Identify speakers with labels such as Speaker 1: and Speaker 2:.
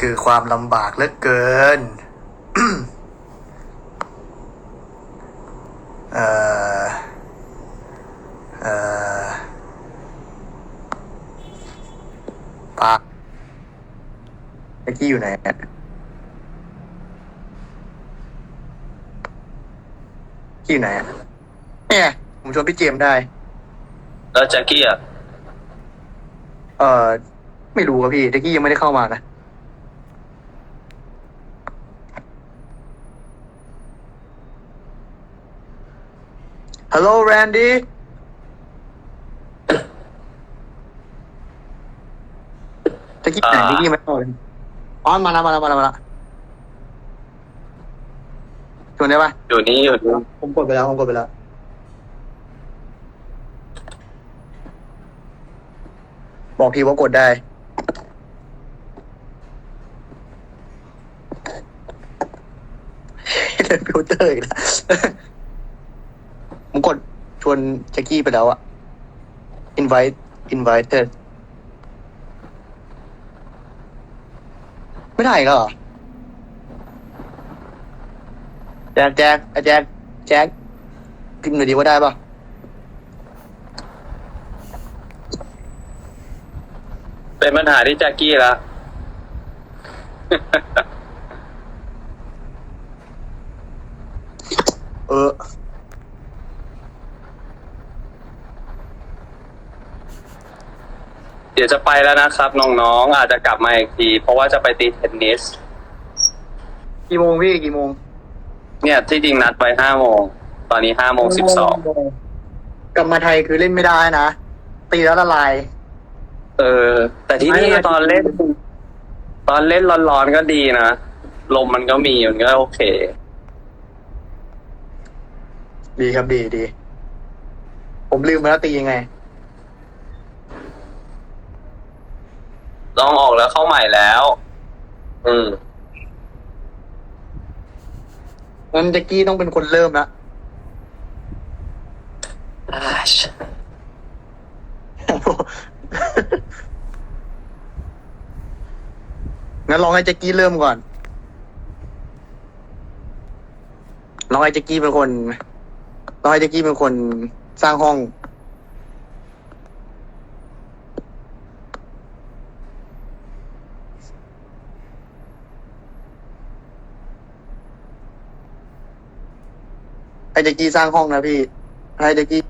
Speaker 1: คือความลำบากเหลือเกินเอ่อเอ่อปากเมื่อกี้อยู่ไหนอะกี้อยู่ไหนอะเนี่ยผมชวนพี่เจมส์ได้
Speaker 2: แล้วแจ็คกี้อะ
Speaker 1: เอ่อ ไม่รู้ครับพี่เมื่อกี้ยังไม่ได้เข้ามานะ ฮัลโหลแรนดี้ตะกี้ไหนตะกี้ไม่เข้าเลยอ๋อมาแล้วมาแล้วมาแล้วมาแล้วชวนได้ปะ
Speaker 2: อยู่นี่อยู่นี่
Speaker 1: ผมกดไปแล้วผมกดไปแล้วบอกทีว่ากดได้ เดินฟิลเตอร์อีกแล้ว ผมกดชวนแจ็คกี้ไปแล้วอะ invite invited ไม่ได้อีก็เหรอแจ็คแจ็คไอ้แจ็คแจ็คพิมพ์หน่อยดีว่าได้ปะ
Speaker 2: เป็นปัญหาที่แจ็คกี้ละ
Speaker 1: เออ
Speaker 2: ดี๋ยวจะไปแล้วนะครับน้องๆอาจจะกลับมาอีกที เพราะว่าจะไปตีเทนนิส
Speaker 1: กี่โมงพี่กี่โมง
Speaker 2: เนี่ยที่จริงนัดไปห้าโมง ตอนนี้ห้าโมงสิบสอง
Speaker 1: กลับมาไทยคือเล่นไม่ได้นะ ตีแล้วละลาย
Speaker 2: เออ แต่ที่นี่ตอนเล่น ตอนเล่นร้อนๆก็ดีนะ ลมมันก็มีมันก็โอเค
Speaker 1: ดีครับดีดี ผมลืมไปแล้วตียังไง
Speaker 2: ลองออกแล้วเข้าใหม่แล้ว อืม
Speaker 1: งั้นแจ็กกี้ต้องเป็นคนเริ่มละงั้นลองให้แจ็กกี้เริ่มก่อน ลองให้แจ็กกี้เป็นคนลองให้แจ็กกี้เป็นคนสร้างห้อง ให้แจ็กกี้สร้างห้องนะพี่ให้แจ็กกี้